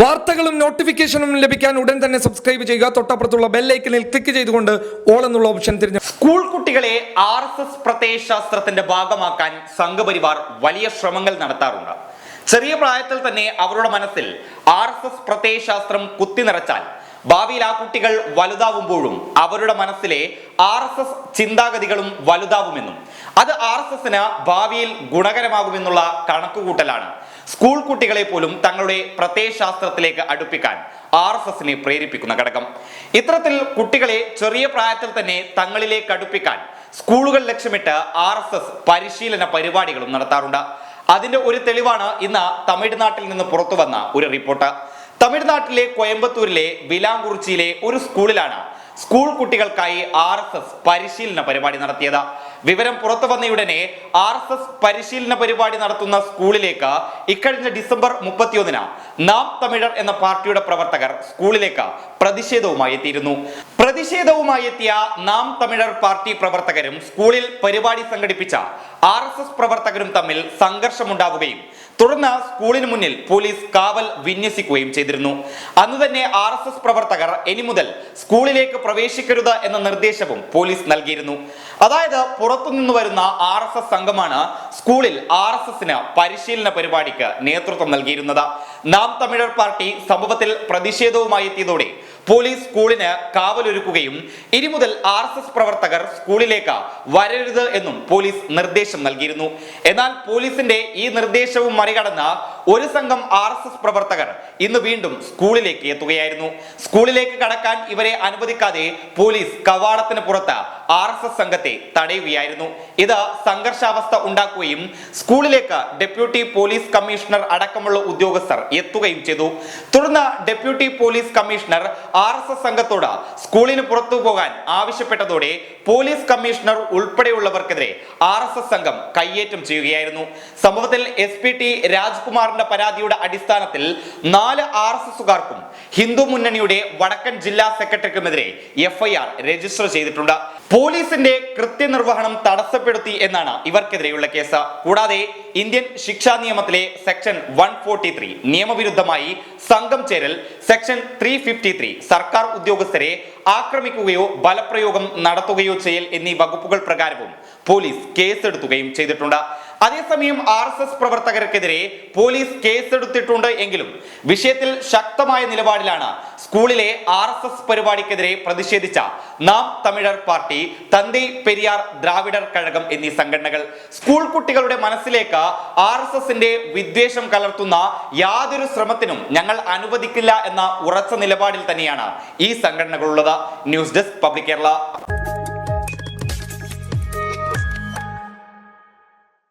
വാർത്തകളും നോട്ടിഫിക്കേഷനും ലഭിക്കാൻ ഉടൻ തന്നെ സബ്സ്ക്രൈബ് ചെയ്യുക. തൊട്ടപ്പുറത്തുള്ള ബെല്ലൈക്കനിൽ ക്ലിക്ക് ചെയ്തുകൊണ്ട് ഓൾ എന്നുള്ള ഓപ്ഷൻ തിരഞ്ഞെടുക്കുക സ്കൂൾ കുട്ടികളെ ആർ എസ് എസ് പ്രത്യയശാസ്ത്രത്തിന്റെ ഭാഗമാക്കാൻ സംഘപരിവാർ വലിയ ശ്രമങ്ങൾ നടത്താറുണ്ട്. ചെറിയ പ്രായത്തിൽ തന്നെ അവരുടെ മനസ്സിൽ ആർ എസ് എസ് പ്രത്യയശാസ്ത്രം കുത്തി നിറച്ചാൽ ഭാവിയിൽ ആ കുട്ടികൾ വലുതാവുമ്പോഴും അവരുടെ മനസ്സിലെ ആർ എസ് എസ് ചിന്താഗതികളും വലുതാവുമെന്നും അത് ആർ എസ് എസിന് ഭാവിയിൽ ഗുണകരമാകുമെന്നുള്ള കണക്കുകൂട്ടലാണ് സ്കൂൾ കുട്ടികളെ പോലും തങ്ങളുടെ പ്രത്യയശാസ്ത്രത്തിലേക്ക് അടുപ്പിക്കാൻ ആർ എസ് എസിനെ പ്രേരിപ്പിക്കുന്ന ഘടകം. ഇത്തരത്തിൽ കുട്ടികളെ ചെറിയ പ്രായത്തിൽ തന്നെ തങ്ങളിലേക്ക് അടുപ്പിക്കാൻ സ്കൂളുകൾ ലക്ഷ്യമിട്ട് ആർ എസ് എസ് പരിശീലന പരിപാടികളും നടത്താറുണ്ട്. അതിന്റെ ഒരു തെളിവാണ് ഇന്ന് തമിഴ്നാട്ടിൽ നിന്ന് പുറത്തു വന്ന ഒരു റിപ്പോർട്ട്. തമിഴ്നാട്ടിലെ കോയമ്പത്തൂരിലെ വിലാങ്കുറിച്ചിയിലെ ഒരു സ്കൂളിലാണ് സ്കൂൾ കുട്ടികൾക്കായി ആർ എസ് എസ് പരിശീലന പരിപാടി നടത്തിയത്. വിവരം പുറത്തു വന്നയുടനെ ആർ എസ് എസ് പരിശീലന പരിപാടി നടത്തുന്ന സ്കൂളിലേക്ക് ഇക്കഴിഞ്ഞ ഡിസംബർ മുപ്പത്തിയൊന്നിന് നാം തമിഴർ എന്ന പാർട്ടിയുടെ പ്രവർത്തകർ സ്കൂളിലേക്ക് പ്രതിഷേധവുമായി എത്തിയിരുന്നു. പ്രതിഷേധവുമായി എത്തിയ നാം തമിഴർ പാർട്ടി പ്രവർത്തകരും സ്കൂളിൽ പരിപാടി സംഘടിപ്പിച്ച ആർ പ്രവർത്തകരും തമ്മിൽ സംഘർഷമുണ്ടാവുകയും തുടർന്ന് സ്കൂളിന് മുന്നിൽ പോലീസ് കാവൽ വിന്യസിക്കുകയും ചെയ്തിരുന്നു. അന്ന് തന്നെ ആർ എസ് എസ് പ്രവർത്തകർ ഇനി മുതൽ സ്കൂളിലേക്ക് പ്രവേശിക്കരുത് എന്ന നിർദ്ദേശവും പോലീസ് നൽകിയിരുന്നു. അതായത് പുറത്തുനിന്ന് വരുന്ന ആർ എസ് എസ് സംഘമാണ് സ്കൂളിൽ ആർ എസ് എസിന് പരിശീലന പരിപാടിക്ക് നേതൃത്വം നൽകിയിരുന്നത്. നാം തമിഴർ പാർട്ടി സംഭവത്തിൽ പ്രതിഷേധവുമായി എത്തിയതോടെ പോലീസ് സ്കൂളിന് കാവലൊരുക്കുകയും ഇനി മുതൽ ആർ എസ് എസ് പ്രവർത്തകർ സ്കൂളിലേക്ക് വരരുത് എന്നും പോലീസ് നിർദ്ദേശം നൽകിയിരുന്നു. എന്നാൽ പോലീസിന്റെ ഈ നിർദ്ദേശവും മറികടന്ന് ഒരു സംഘം ആർ എസ് എസ് പ്രവർത്തകർ ഇന്ന് വീണ്ടും സ്കൂളിലേക്ക് എത്തുകയായിരുന്നു. സ്കൂളിലേക്ക് കടക്കാൻ ഇവരെ അനുവദിക്കാതെ പോലീസ് കവാടത്തിന് പുറത്ത് ആർ എസ് എസ് സംഘത്തെ തടയുകയായിരുന്നു. ഇത് സംഘർഷാവസ്ഥ ഉണ്ടാക്കുകയും സ്കൂളിലേക്ക് ഡെപ്യൂട്ടി പോലീസ് കമ്മീഷണർ അടക്കമുള്ള ഉദ്യോഗസ്ഥർ എത്തുകയും ചെയ്തു. തുടർന്ന് deputy police commissioner R S S സംഘത്തോട് സ്കൂളിന് പുറത്തു പോകാൻ ആവശ്യപ്പെട്ടതോടെ പോലീസ് കമ്മീഷണർ ഉൾപ്പെടെയുള്ളവർക്കെതിരെ ആർ എസ് എസ് സംഘം കയ്യേറ്റം ചെയ്യുകയായിരുന്നു. സംഭവത്തിൽ എസ് പി ടി രാജ്കുമാറിന്റെ പരാതിയുടെ അടിസ്ഥാനത്തിൽ നാല് ആർ എസ് എസുകാർക്കും ഹിന്ദു മുന്നണിയുടെ വടക്കൻ ജില്ലാ സെക്രട്ടറിക്കുമെതിരെ എഫ്ഐആർ രജിസ്റ്റർ ചെയ്തിട്ടുണ്ട്. പോലീസിന്റെ കൃത്യനിർവഹണം തടസ്സപ്പെടുത്തി എന്നാണ് ഇവർക്കെതിരെയുള്ള കേസ്. കൂടാതെ ഇന്ത്യൻ ശിക്ഷാ നിയമത്തിലെ സെക്ഷൻ വൺ ഫോർട്ടി ത്രീ നിയമവിരുദ്ധമായി സംഘം ചേരൽ സെക്ഷൻ ത്രീ ഫിഫ്റ്റി ത്രീ സർക്കാർ ഉദ്യോഗസ്ഥരെ ആക്രമിക്കുകയോ ബലപ്രയോഗം നടത്തുകയോ ചെയ്യൽ എന്നീ വകുപ്പുകൾ പ്രകാരവും പോലീസ് കേസെടുക്കുകയും ചെയ്തിട്ടുണ്ട്. അതേസമയം ആർ എസ് എസ് പ്രവർത്തകർക്കെതിരെ പോലീസ് കേസെടുത്തിട്ടുണ്ട് എങ്കിലും വിഷയത്തിൽ ശക്തമായ നിലപാടിലാണ് സ്കൂളിലെ ആർ എസ് എസ് പരിപാടിക്കെതിരെ പ്രതിഷേധിച്ച നാം തമിഴർ പാർട്ടി തന്തൈ പെരിയാർ ദ്രാവിഡർ കഴകം എന്നീ സംഘടനകൾ. സ്കൂൾ കുട്ടികളുടെ മനസ്സിലേക്ക് ആർ എസ് എസിന്റെ വിദ്വേഷം കലർത്തുന്ന യാതൊരു ശ്രമത്തിനും ഞങ്ങൾ അനുവദിക്കില്ല എന്ന ഉറച്ച നിലപാടിൽ തന്നെയാണ് ഈ സംഘടനകളുള്ളത്. News desk public Kerala.